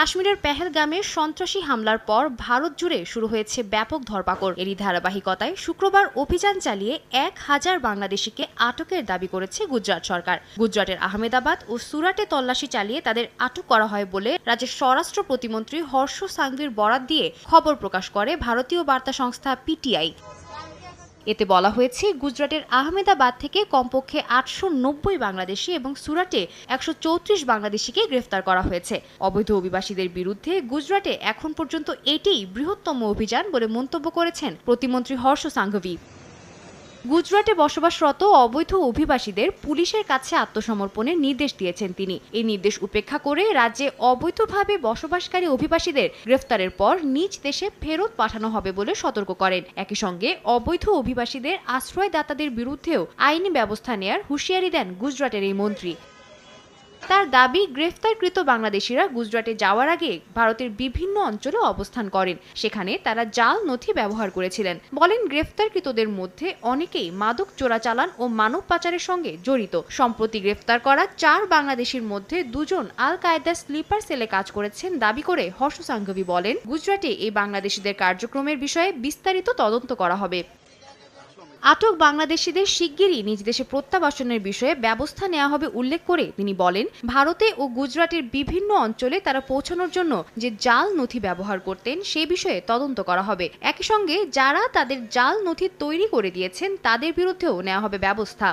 কাশ্মীরের পেহেলগামে সন্ত্রাসী হামলার পর ভারত জুড়ে শুরু হয়েছে ব্যাপক ধরপাকড়। এরই ধারাবাহিকতায় শুক্রবার অভিযান চালিয়ে এক হাজার বাংলাদেশিকে আটকের দাবি করেছে গুজরাট সরকার। গুজরাটের আহমেদাবাদ ও সুরাটে তল্লাশি চালিয়ে তাদের আটক করা হয় বলে রাজ্যের স্বরাষ্ট্র প্রতিমন্ত্রী হর্ষ সাংভির বরাত দিয়ে খবর প্রকাশ করে ভারতীয় বার্তা সংস্থা পিটিআই। এতে বলা হয়েছে, গুজরাটের আহমেদাবাদ থেকে কমপক্ষে আটশো নব্বই বাংলাদেশি এবং সুরাটে একশো চৌত্রিশ বাংলাদেশিকে গ্রেফতার করা হয়েছে। অবৈধ অভিবাসীদের বিরুদ্ধে গুজরাটে এখন পর্যন্ত এটিই বৃহত্তম অভিযান বলে মন্তব্য করেছেন প্রতিমন্ত্রী হর্ষ সাংঘভি গুজরাটে বসবাসরত অবৈধ অভিবাসীদের পুলিশের কাছে আত্মসমর্পণের নির্দেশ দিয়েছেন তিনি। এই নির্দেশ উপেক্ষা করে রাজ্যে অবৈধভাবে বসবাসকারী অভিবাসীদের গ্রেফতারের পর নিজ দেশে ফেরত পাঠানো হবে বলে সতর্ক করেন। একই সঙ্গে অবৈধ অভিবাসীদের আশ্রয়দাতাদের বিরুদ্ধেও আইনি ব্যবস্থা নেয়ার হুঁশিয়ারি দেন গুজরাটের এই মন্ত্রী। তার দাবি, গ্রেফতারকৃত বাংলাদেশিরা গুজরাটে যাওয়ার আগে ভারতের বিভিন্ন অঞ্চলে অবস্থান করেন। সেখানে তারা জাল নথি ব্যবহার করেছিলেন। বলেন, গ্রেফতারকৃতদের মধ্যে অনেকেই মাদক চোরাচালান ও মানব পাচারের সঙ্গে জড়িত। সম্প্রতি গ্রেফতার করা চার বাংলাদেশির মধ্যে দুজন আল কায়দা স্লিপার সেলে কাজ করেছেন দাবি করে হর্ষ সাংঘবি বলেন, গুজরাটে এই বাংলাদেশিদের কার্যক্রমের বিষয়ে বিস্তারিত তদন্ত করা হবে। আটক বাংলাদেশিদের শিগগিরই নিজ দেশে প্রত্যাবাসনের বিষয়ে ব্যবস্থা নেওয়া হবে উল্লেখ করে তিনি বলেন, ভারতে ও গুজরাটের বিভিন্ন অঞ্চলে তারা পৌঁছানোর জন্য যে জাল নথি ব্যবহার করতেন সে বিষয়ে তদন্ত করা হবে। একই সঙ্গে যারা তাদের জাল নথি তৈরি করে দিয়েছেন তাদের বিরুদ্ধেও নেওয়া হবে ব্যবস্থা।